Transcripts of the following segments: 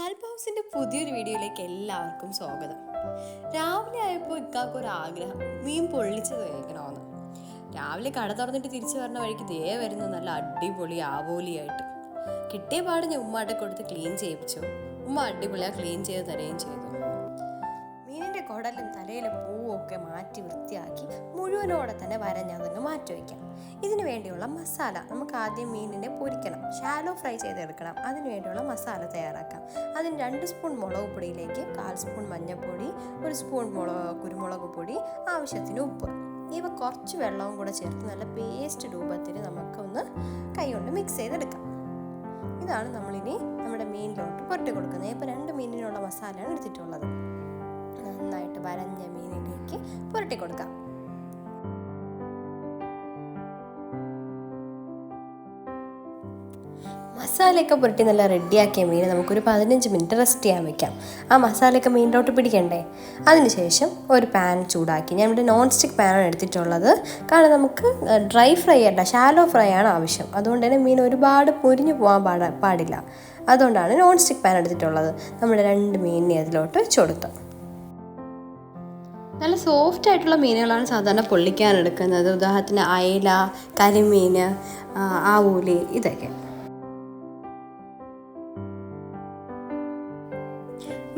ഹൗസിന്റെ പുതിയൊരു വീഡിയോയിലേക്ക് എല്ലാവർക്കും സ്വാഗതം. രാവിലെ ആയപ്പോൾ ഇക്കാക്ക് ഒരു ആഗ്രഹം മീൻ പൊള്ളിച്ചത് കഴിക്കണമെന്ന്. രാവിലെ കട തുറന്നിട്ട് തിരിച്ചു വരുന്ന വഴിക്ക് ദേ വരുന്നു നല്ല അടിപൊളി ആവോലിയായിട്ട്. കിട്ടിയ പാട് ഞാൻ ഉമ്മാട്ടെ കൊടുത്ത് ക്ലീൻ ചെയ്യിപ്പിച്ചു. ഉമ്മ അടിപൊളിയാ ക്ലീൻ ചെയ്ത് തരുകയും ചെയ്തു. മീനിന്റെ കുടലും തലയിലെ പൂവൊക്കെ മാറ്റി വൃത്തിയാക്കി മുഴുവനോടെ തന്നെ വരഞ്ഞതങ്ങ് മാറ്റി വയ്ക്കാം. ഇതിനു വേണ്ടിയുള്ള മസാല നമുക്ക് ആദ്യം മീനിനെ പൊരിക്കണം. ഷാലോ ഫ്രൈ ചെയ്തെടുക്കണം. അതിനു വേണ്ടിയുള്ള മസാല തയ്യാറാക്കാം. അതിന് രണ്ട് സ്പൂൺ മുളക് പൊടിയിലേക്ക് കാൽ സ്പൂൺ മഞ്ഞൾപ്പൊടി ഒരു സ്പൂൺ മുളക് കുരുമുളക് പൊടി ആവശ്യത്തിന് ഉപ്പ്. ഇവ കുറച്ച് വെള്ളവും കൂടെ ചേർത്ത് നല്ല പേസ്റ്റ് രൂപത്തിൽ നമുക്കൊന്ന് കൈകൊണ്ട് മിക്സ് ചെയ്തെടുക്കാം. ഇതാണ് നമ്മളിനി നമ്മുടെ മീനിലോട്ട് പുരട്ടി കൊടുക്കുന്നത്. ഇപ്പോൾ രണ്ട് മീനിനുള്ള മസാലയാണ് എടുത്തിട്ടുള്ളത്. നന്നായിട്ട് വരഞ്ഞ മീനിലേക്ക് പുരട്ടി കൊടുക്കാം. മസാലയൊക്കെ പുരട്ടി നല്ല റെഡിയാക്കിയ മീൻ നമുക്കൊരു പതിനഞ്ച് മിനിറ്റ് റെസ്റ്റ് ചെയ്യാൻ വെക്കാം. ആ മസാലയൊക്കെ മീനിലോട്ട് പിടിക്കണ്ടേ? അതിനുശേഷം ഒരു പാൻ ചൂടാക്കി. ഞാൻ ഇവിടെ നോൺ സ്റ്റിക്ക് പാനാണ് എടുത്തിട്ടുള്ളത്. കാരണം നമുക്ക് ഡ്രൈ ഫ്രൈ അല്ല ഷാലോ ഫ്രൈ ആണ് ആവശ്യം. അതുകൊണ്ട് തന്നെ മീൻ ഒരുപാട് പൊരിഞ്ഞു പോകാൻ പാട പാടില്ല. അതുകൊണ്ടാണ് നോൺ സ്റ്റിക്ക് പാൻ എടുത്തിട്ടുള്ളത്. നമ്മുടെ രണ്ട് മീനിനെ അതിലോട്ട് വെച്ച് നല്ല സോഫ്റ്റ് ആയിട്ടുള്ള മീനുകളാണ് സാധാരണ പൊള്ളിക്കാൻ എടുക്കുന്നത്. ഉദാഹരണത്തിന് അയല കരിമീൻ ആവൂലി ഇതൊക്കെ.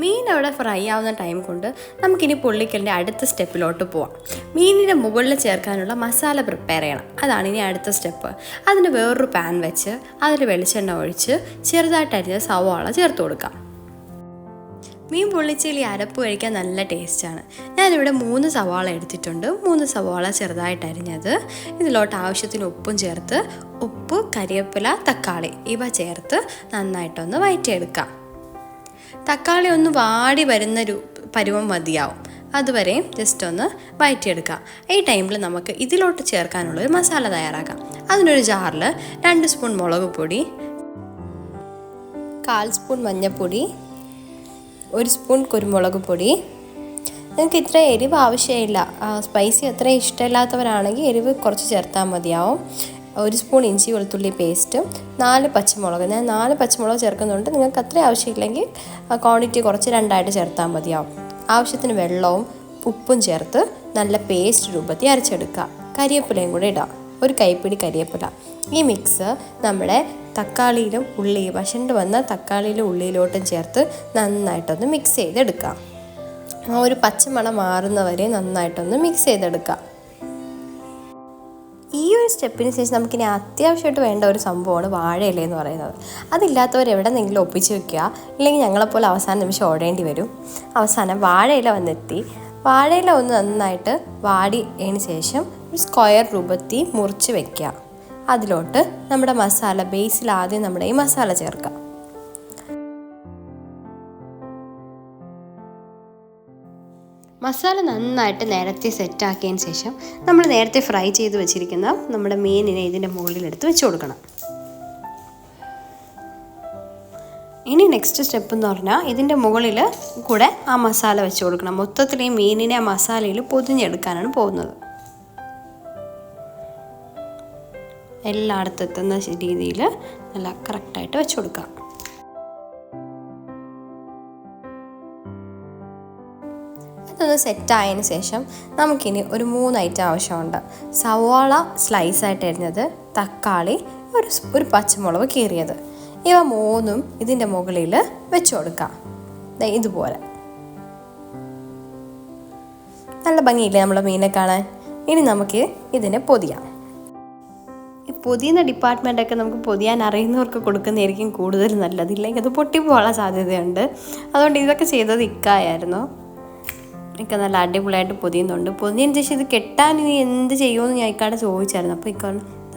മീൻ അവിടെ ഫ്രൈ ആവുന്ന ടൈം കൊണ്ട് നമുക്കിനി പൊള്ളിക്കലിന്റെ അടുത്ത സ്റ്റെപ്പിലോട്ട് പോവാം. മീനിന്റെ മുകളിൽ ചേർക്കാനുള്ള മസാല പ്രിപ്പയർ ചെയ്യണം. അതാണ് ഇനി അടുത്ത സ്റ്റെപ്പ് അതിന് വേറൊരു പാൻ വെച്ച് അതിൽ വെളിച്ചെണ്ണ ഒഴിച്ച് ചെറുതായിട്ട് അരിഞ്ഞ സവാള ചേർത്ത് കൊടുക്കാം. മീൻ പൊള്ളിച്ചയിൽ ഈ അരപ്പ് കഴിക്കാൻ നല്ല ടേസ്റ്റാണ്. ഞാനിവിടെ മൂന്ന് സവാള എടുത്തിട്ടുണ്ട്. മൂന്ന് സവാള ചെറുതായിട്ട് അരിഞ്ഞത്. ഇതിലോട്ട് ആവശ്യത്തിന് ഉപ്പും ചേർത്ത് ഉപ്പ് കരിവേപ്പില തക്കാളി ഇവ ചേർത്ത് നന്നായിട്ടൊന്ന് വയറ്റിയെടുക്കാം. തക്കാളി ഒന്ന് വാടി വരുന്ന ഒരു പരുവം മതിയാവും. അതുവരെയും ജസ്റ്റ് ഒന്ന് വയറ്റിയെടുക്കാം. ഈ ടൈമിൽ നമുക്ക് ഇതിലോട്ട് ചേർക്കാനുള്ള ഒരു മസാല തയ്യാറാക്കാം. അതിനൊരു ജാറിൽ രണ്ട് സ്പൂൺ മുളക് പൊടി കാൽ സ്പൂൺ മഞ്ഞൾപ്പൊടി ഒരു സ്പൂൺ കുരുമുളക് പൊടി. നിങ്ങൾക്ക് ഇത്ര എരിവ് ആവശ്യമില്ല. സ്പൈസി അത്ര ഇഷ്ടമില്ലാത്തവരാണെങ്കിൽ എരിവ് കുറച്ച് ചേർത്താൽ മതിയാവും. ഒരു സ്പൂൺ ഇഞ്ചി വെളുത്തുള്ളി പേസ്റ്റ് നാല് പച്ചമുളക്. ഞാൻ നാല് പച്ചമുളക് ചേർക്കുന്നുണ്ട്. നിങ്ങൾക്ക് അത്ര ആവശ്യമില്ലെങ്കിൽ ക്വാണ്ടിറ്റി കുറച്ച് രണ്ടായിട്ട് ചേർത്താൽ മതിയാവും. ആവശ്യത്തിന് വെള്ളവും ഉപ്പും ചേർത്ത് നല്ല പേസ്റ്റ് രൂപത്തിൽ അരച്ചെടുക്കുക. കരിവേപ്പിലയും കൂടെ ഇടാം. ഒരു കൈപ്പിടി കരിയപ്പില. ഈ മിക്സ് നമ്മുടെ തക്കാളിയിലും ഉള്ളി വശണ്ട് വന്ന തക്കാളിയിലും ഉള്ളിയിലോട്ടും ചേർത്ത് നന്നായിട്ടൊന്ന് മിക്സ് ചെയ്തെടുക്കാം ആ ഒരു പച്ചമണം മാറുന്നവരെ നന്നായിട്ടൊന്ന് മിക്സ് ചെയ്തെടുക്കാം ഈ ഒരു സ്റ്റെപ്പിന് ശേഷം നമുക്കിനി അത്യാവശ്യമായിട്ട് വേണ്ട ഒരു സംഭവമാണ് വാഴയില എന്ന് പറയുന്നത്. അതില്ലാത്തവർ എവിടെന്നെങ്കിലും ഒപ്പിച്ച് വെക്കുക. ഇല്ലെങ്കിൽ ഞങ്ങളെപ്പോലെ അവസാന നിമിഷം ഓടേണ്ടി വരും. അവസാനം വാഴയില വന്നെത്തി. വാഴയില ഒന്ന് നന്നായിട്ട് വാടി അതിന് ശേഷം സ്ക്വയർ രൂപത്തിൽ മുറിച്ച് വെക്കുക. അതിലോട്ട് നമ്മുടെ മസാല ബേസിൽ ആദ്യം നമ്മുടെ ഈ മസാല ചേർക്കാം മസാല നന്നായിട്ട് നേരത്തെ സെറ്റാക്കിയതിന് ശേഷം നമ്മൾ നേരത്തെ ഫ്രൈ ചെയ്ത് വെച്ചിരിക്കുന്ന നമ്മുടെ മീനിനെ ഇതിന്റെ മുകളിലെടുത്ത് വെച്ച് കൊടുക്കണം. ഇനി നെക്സ്റ്റ് സ്റ്റെപ്പ് എന്ന് പറഞ്ഞാൽ ഇതിന്റെ മുകളിൽ കൂടെ ആ മസാല വെച്ച് കൊടുക്കണം. മൊത്തത്തിൽ ഈ മീനിനെ ആ മസാലയിൽ പൊതിഞ്ഞെടുക്കാനാണ് പോകുന്നത്. എല്ലായിടത്തും എത്തുന്ന രീതിയിൽ നല്ല കറക്റ്റായിട്ട് വെച്ച് കൊടുക്കാം. ഇതൊന്ന് സെറ്റായതിന് ശേഷം നമുക്കിനി ഒരു മൂന്ന് ഐറ്റം ആവശ്യമുണ്ട്. സവാള സ്ലൈസായിട്ട് അരിഞ്ഞത് തക്കാളി ഒരു ഒരു പച്ചമുളക് കീറിയത്. ഇവ മൂന്നും ഇതിന്റെ മുകളിൽ വെച്ച് കൊടുക്കാം. ഇതുപോലെ. നല്ല ഭംഗിയില്ലേ നമ്മളെ മീനെ കാണാൻ? ഇനി നമുക്ക് ഇതിനെ പൊതിയാം. പൊതിയുന്ന ഡിപ്പാർട്ട്മെന്റൊക്കെ നമുക്ക് പൊതിയാൻ അറിയുന്നവർക്ക് കൊടുക്കുന്നതായിരിക്കും കൂടുതൽ നല്ലത്. ഇല്ലെങ്കിൽ അത് പൊട്ടിപ്പോകാനുള്ള സാധ്യതയുണ്ട്. അതുകൊണ്ട് ഇതൊക്കെ ചെയ്തത് ഇക്കായായിരുന്നു. ഇക്ക നല്ല അടിപൊളിയായിട്ട് പൊതിയുന്നുണ്ട്. പൊതിയതിന് ശേഷം ഇത് കെട്ടാൻ ഇനി എന്ത് ചെയ്യുമെന്ന് ഞാൻ ഇക്കാടെ ചോദിച്ചായിരുന്നു. അപ്പോൾ ഇക്ക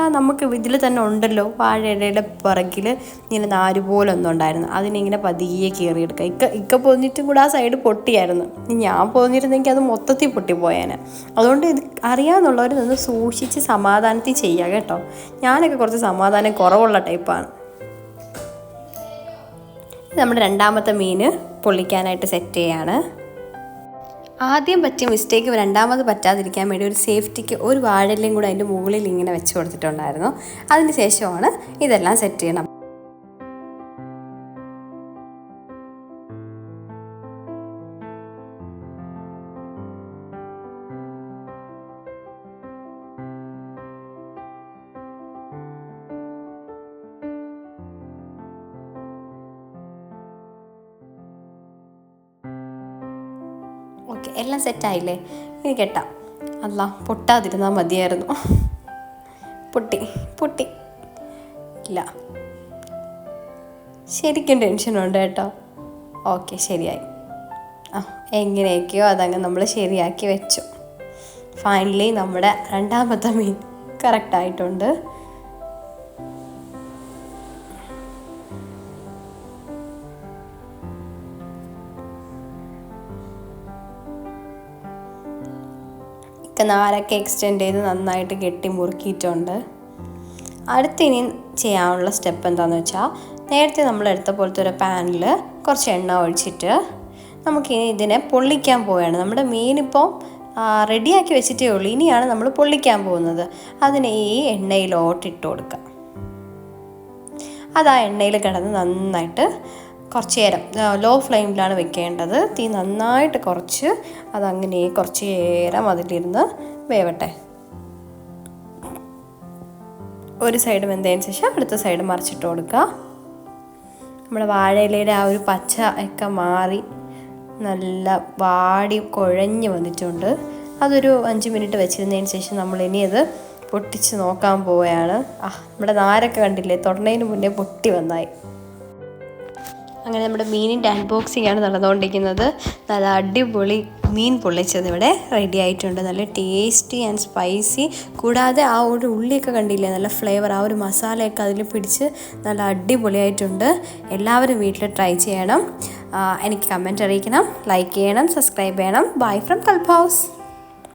നമുക്ക് ഇതിൽ തന്നെ ഉണ്ടല്ലോ. വാഴയുടെ പുറകിൽ ഇങ്ങനെ നാല് പോലെ ഒന്നും ഉണ്ടായിരുന്നു അതിനിങ്ങനെ പതിയെ കീറിയെടുക്കുക. ഇക്ക ഇക്ക പോന്നിട്ടും കൂടെ ആ സൈഡ് പൊട്ടിയായിരുന്നു. ഞാൻ പോന്നിരുന്നെങ്കിൽ അത് മൊത്തത്തിൽ പൊട്ടിപ്പോയേനെ. അതുകൊണ്ട് ഇത് അറിയാമെന്നുള്ളവർ നിന്ന് സൂക്ഷിച്ച് സമാധാനത്തിൽ ചെയ്യുക കേട്ടോ. ഞാനൊക്കെ കുറച്ച് സമാധാനം കുറവുള്ള ടൈപ്പാണ് നമ്മുടെ രണ്ടാമത്തെ മീൻ പൊള്ളിക്കാനായിട്ട് സെറ്റ് ചെയ്യാണ്. ആദ്യം പറ്റിയ മിസ്റ്റേക്ക് രണ്ടാമത് പറ്റാതിരിക്കാൻ വേണ്ടി ഒരു സേഫ്റ്റിക്ക് ഒരു വാഴയിലും കൂടെ അതിന്റെ മുകളിൽ ഇങ്ങനെ വെച്ച് കൊടുത്തിട്ടുണ്ടായിരുന്നു. അതിന് ശേഷമാണ് ഇതെല്ലാം സെറ്റ് ചെയ്യണം. എല്ലാം സെറ്റായില്ലേ? ഇനി കെട്ടാം. അല്ല പൊട്ടാതിരുന്നാൽ മതിയായിരുന്നു. പൊട്ടി പൊട്ടി. ഇല്ല. ശരിക്കും ടെൻഷനുണ്ട് കേട്ടോ. ഓക്കെ ശരിയായി. ആ എങ്ങനെയൊക്കെയോ അതങ്ങ് നമ്മൾ ശരിയാക്കി വെച്ചു. ഫൈനലി നമ്മുടെ രണ്ടാമത്തെ മീൻ കറക്റ്റായിട്ടുണ്ട് ഒക്കെ നാരൊക്കെ എക്സ്റ്റെൻഡ് ചെയ്ത് നന്നായിട്ട് കെട്ടി മുറുക്കിയിട്ടുണ്ട്. അടുത്ത ഇനി ചെയ്യാനുള്ള സ്റ്റെപ്പ് എന്താണെന്ന് വെച്ചാൽ നേരത്തെ നമ്മൾ എടുത്ത പോലത്തെ ഒരു പാനിൽ കുറച്ച് എണ്ണ ഒഴിച്ചിട്ട് നമുക്കിനി ഇതിനെ പൊള്ളിക്കാൻ പോവുകയാണ്. നമ്മുടെ മീനിപ്പം റെഡിയാക്കി വെച്ചിട്ടേ ഉള്ളൂ. ഇനിയാണ് നമ്മൾ പൊള്ളിക്കാൻ പോകുന്നത്. അതിനെ ഈ എണ്ണയിലോട്ടിട്ട് കൊടുക്കുക. അത് ആ എണ്ണയിൽ കിടന്ന് നന്നായിട്ട് കുറച്ച് നേരം ലോ ഫ്ലെയിമിലാണ് വെക്കേണ്ടത്. തീ നന്നായിട്ട് കുറച്ച് അതങ്ങനെ കുറച്ച് നേരം അതിലിരുന്ന് വേവട്ടെ. ഒരു സൈഡ് വെന്തതിന് ശേഷം അടുത്ത സൈഡ് മറിച്ചിട്ട് കൊടുക്കുക. നമ്മുടെ വാഴയിലയുടെ ആ ഒരു പച്ച ഒക്കെ മാറി നല്ല വാടി കുഴഞ്ഞ് വന്നിട്ടുണ്ട്. അതൊരു അഞ്ച് മിനിറ്റ് വെച്ചിരുന്നതിന് ശേഷം നമ്മൾ ഇനി അത് പൊട്ടിച്ച് നോക്കാൻ പോവുകയാണ്. ആ നമ്മുടെ നാരൊക്കെ കണ്ടില്ലേ തൊടണതിന് മുന്നേ പൊട്ടി വന്നായി. അങ്ങനെ നമ്മുടെ മീനിന്റെ അൺബോക്സിംഗ് ആണ് നടന്നുകൊണ്ടിരിക്കുന്നത്. നല്ല അടിപൊളി മീൻ പൊള്ളിച്ചത് ഇവിടെ റെഡി ആയിട്ടുണ്ട്. നല്ല ടേസ്റ്റി ആൻഡ് സ്പൈസി കൂടാതെ ആ ഒരു ഉള്ളിയൊക്കെ കണ്ടില്ലേ നല്ല ഫ്ലേവർ ആ ഒരു മസാലയൊക്കെ അതിൽ പിടിച്ച് നല്ല അടിപൊളിയായിട്ടുണ്ട്. എല്ലാവരും വീട്ടിൽ ട്രൈ ചെയ്യണം. എനിക്ക് കമന്റ് അറിയിക്കണം. ലൈക്ക് ചെയ്യണം സബ്സ്ക്രൈബ് ചെയ്യണം. Bye from കൽപ്പ് house